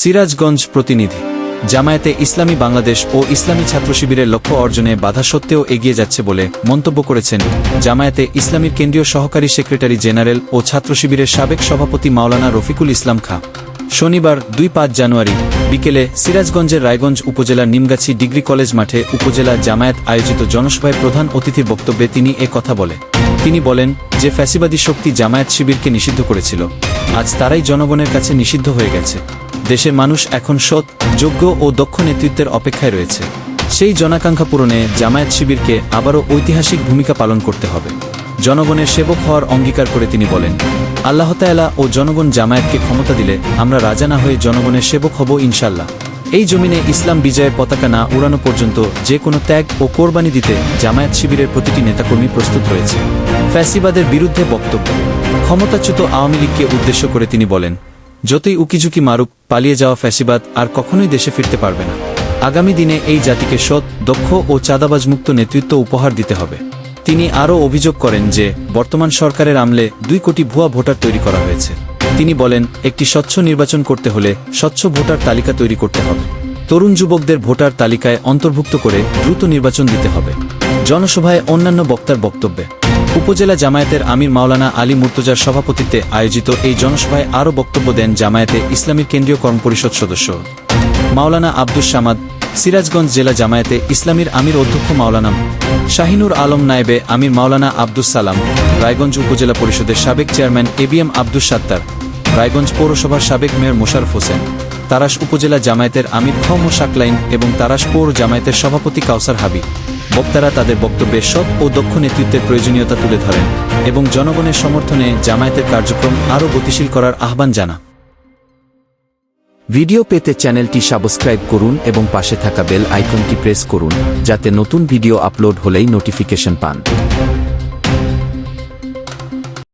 সিরাজগঞ্জ প্রতিনিধি। জামায়াতে ইসলামী বাংলাদেশ ও ইসলামী ছাত্র শিবিরের লক্ষ্য অর্জনে বাধা সত্ত্বেও এগিয়ে যাচ্ছে বলে মন্তব্য করেছেন জামায়াতে ইসলামীর কেন্দ্রীয় সহকারী সেক্রেটারি জেনারেল ও ছাত্র শিবিরের সাবেক সভাপতি মাওলানা রফিকুল ইসলাম খা। শনিবার দুই পাঁচ জানুয়ারি বিকেলে সিরাজগঞ্জের রায়গঞ্জ উপজেলার নিমগাছি ডিগ্রি কলেজ মাঠে উপজেলা জামায়াত আয়োজিত জনসভায় প্রধান অতিথির বক্তব্যে তিনি এ কথা বলে। তিনি বলেন যে ফ্যাসিবাদী শক্তি জামায়াত শিবিরকে নিষিদ্ধ করেছিল। আজ তারাই জনগণের কাছে নিষিদ্ধ হয়ে গেছে। দেশের মানুষ এখন সৎ, যোগ্য ও দক্ষ নেতৃত্বের অপেক্ষায় রয়েছে। সেই জনাকাঙ্ক্ষা পূরণে জামায়াত শিবিরকে আবারও ঐতিহাসিক ভূমিকা পালন করতে হবে। জনগণের সেবক হওয়ার অঙ্গীকার করে তিনি বলেন, আল্লাহ তায়ালা ও জনগণ জামায়াতকে ক্ষমতা দিলে আমরা রাজা না হয়ে জনগণের সেবক হব ইনশাল্লাহ এই জমিনে ইসলাম বিজয়ের পতাকা না উড়ানো পর্যন্ত যে কোনো ত্যাগ ও কোরবানি দিতে জামায়াত শিবিরের প্রতিটি নেতাকর্মী প্রস্তুত রয়েছে। ফ্যাসিবাদের বিরুদ্ধে বক্তব্য। ক্ষমতাচ্যুত আওয়ামী লীগকে উদ্দেশ্য করে তিনি বলেন যতই উকিঝুঁকি মারুক, পালিয়ে যাওয়া ফ্যাসিবাদ আর কখনোই দেশে ফিরতে পারবে না। আগামী দিনে এই জাতিকে সৎ, দক্ষ ও চাঁদাবাজ মুক্ত নেতৃত্ব উপহার দিতে হবে। তিনি আরও অভিযোগ করেন যে, বর্তমান সরকারের আমলে দুই কোটি ভুয়া ভোটার তৈরি করা হয়েছে। তিনি বলেন, একটি স্বচ্ছ নির্বাচন করতে হলে স্বচ্ছ ভোটার তালিকা তৈরি করতে হবে। তরুণ যুবকদের ভোটার তালিকায় অন্তর্ভুক্ত করে দ্রুত নির্বাচন দিতে হবে। জনসভায় অন্যান্য বক্তার বক্তব্যে উপজেলা জামায়াতের আমির মাওলানা আলী মুর্তজার সভাপতিত্বে আয়োজিত এই জনসভায় আরও বক্তব্য দেন জামায়াতে ইসলামীর কেন্দ্রীয় কর্মপরিষদ সদস্য। মাওলানা আব্দুস সামাদ, সিরাজগঞ্জ জেলা জামায়াতে ইসলামীর আমির অধ্যক্ষ মাওলানা শাহিনুর আলম নায়েবে আমির মাওলানা আব্দুস সালাম, রায়গঞ্জ উপজেলা পরিষদের সাবেক চেয়ারম্যান এবিএম আব্দুস সাত্তার, রায়গঞ্জ পৌরসভার সাবেক মেয়র মোশারফ হোসেন, তারাস উপজেলা জামায়াতের আমির খম শাকলাইন এবং তারাস পৌর জামায়াতের সভাপতি কাউসার হাবিব বক্তারা তাদের বক্তব্যের সৎ ও দক্ষ নেতৃত্বের প্রয়োজনীয়তা তুলে ধরেন এবং জনগণের সমর্থনে জামায়াতের কার্যক্রম আরও গতিশীল করার আহ্বান জানা ভিডিও পেতে চ্যানেলটি সাবস্ক্রাইব করুন এবং পাশে থাকা বেল আইকনটি প্রেস করুন, যাতে নতুন ভিডিও আপলোড হলেই নোটিফিকেশন পান।